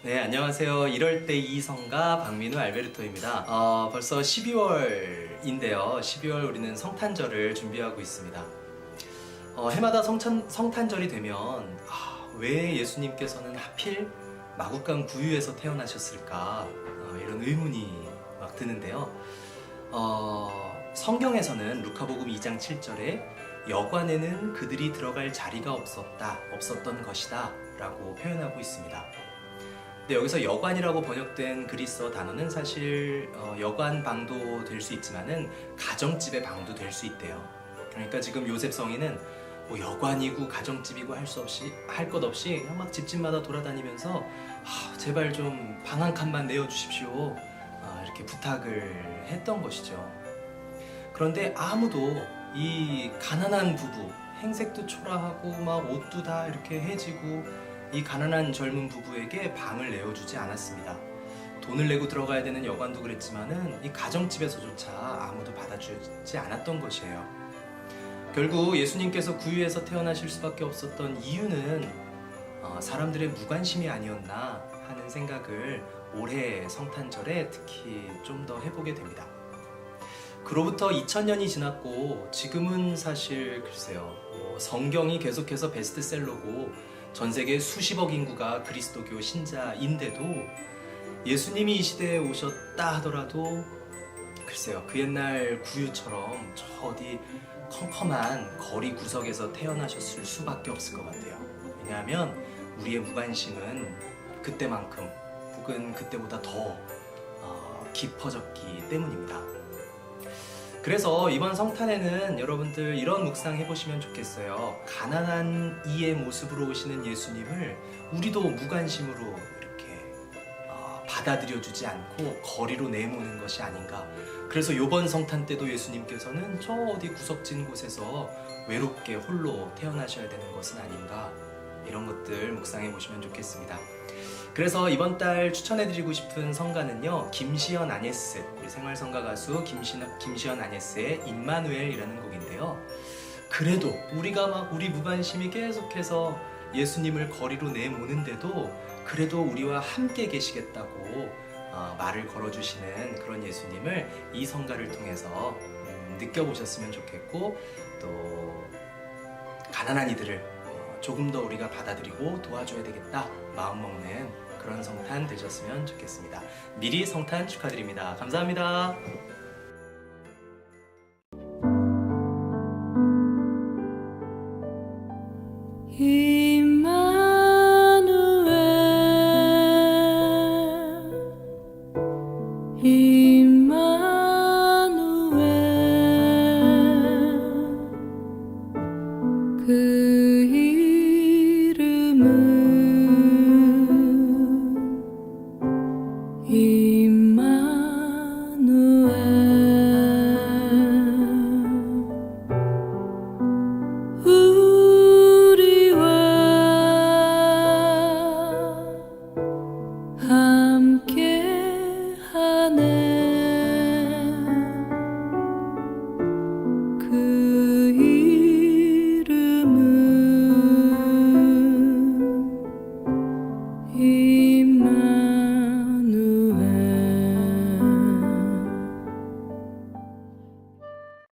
네, 안녕하세요. 이럴 때 이성가 박민우 알베르토입니다. 어, 벌써 12월인데요. 12월 우리는 성탄절을 준비하고 있습니다. 어, 해마다 성찬, 성탄절이 되면 아, 왜 예수님께서는 하필 마국간 구유에서 태어나셨을까 어, 이런 의문이 막 드는데요. 어, 성경에서는 루카복음 2장 7절에 여관에는 그들이 들어갈 자리가 없었다, 없었던 것이다 라고 표현하고 있습니다. 근데 여기서 여관이라고 번역된 그리스어 단어는 사실 어, 여관 방도 될 수 있지만은 가정집의 방도 될 수 있대요. 그러니까 지금 요셉 성인은 뭐 여관이고 가정집이고 할 수 없이 할 것 없이 막 집집마다 돌아다니면서 아, 제발 좀 방 한 칸만 내어 주십시오. 아, 이렇게 부탁을 했던 것이죠. 그런데 아무도 이 가난한 부부 행색도 초라하고 막 옷도 다 이렇게 해지고 이 가난한 젊은 부부에게 방을 내어주지 않았습니다. 돈을 내고 들어가야 되는 여관도 그랬지만은 이 가정집에서조차 아무도 받아주지 않았던 것이에요. 결국 예수님께서 구유에서 태어나실 수밖에 없었던 이유는 어, 사람들의 무관심이 아니었나 하는 생각을 올해 성탄절에 특히 좀 더 해보게 됩니다. 그로부터 2000년이 지났고 지금은 사실 글쎄요 뭐 성경이 계속해서 베스트셀러고 전 세계 수십억 인구가 그리스도교 신자인데도 예수님이 이 시대에 오셨다 하더라도 글쎄요 그 옛날 구유처럼 저 어디 컴컴한 거리 구석에서 태어나셨을 수밖에 없을 것 같아요. 왜냐하면 우리의 무관심은 그때만큼 혹은 그때보다 더 어, 깊어졌기 때문입니다 그래서 이번 성탄에는 여러분들 이런 묵상 해보시면 좋겠어요. 가난한 이의 모습으로 오시는 예수님을 우리도 무관심으로 이렇게 어, 받아들여주지 않고 거리로 내모는 것이 아닌가. 그래서 이번 성탄 때도 예수님께서는 저 어디 구석진 곳에서 외롭게 홀로 태어나셔야 되는 것은 아닌가. 이런 것들 묵상해 보시면 좋겠습니다. 그래서 이번 달 추천해드리고 싶은 성가는요 김시현 아네스 생활성가 가수 김시현, 김시현 아네스의 임마누엘이라는 곡인데요. 그래도 우리가 막 우리 무관심이 계속해서 예수님을 거리로 내모는데도 그래도 우리와 함께 계시겠다고 어, 말을 걸어주시는 그런 예수님을 이 성가를 통해서 음, 느껴보셨으면 좋겠고 또 가난한 이들을 어, 조금 더 우리가 받아들이고 도와줘야 되겠다 마음먹는 그런 성탄 되셨으면 좋겠습니다. 미리 성탄 축하드립니다. 감사합니다. 그 He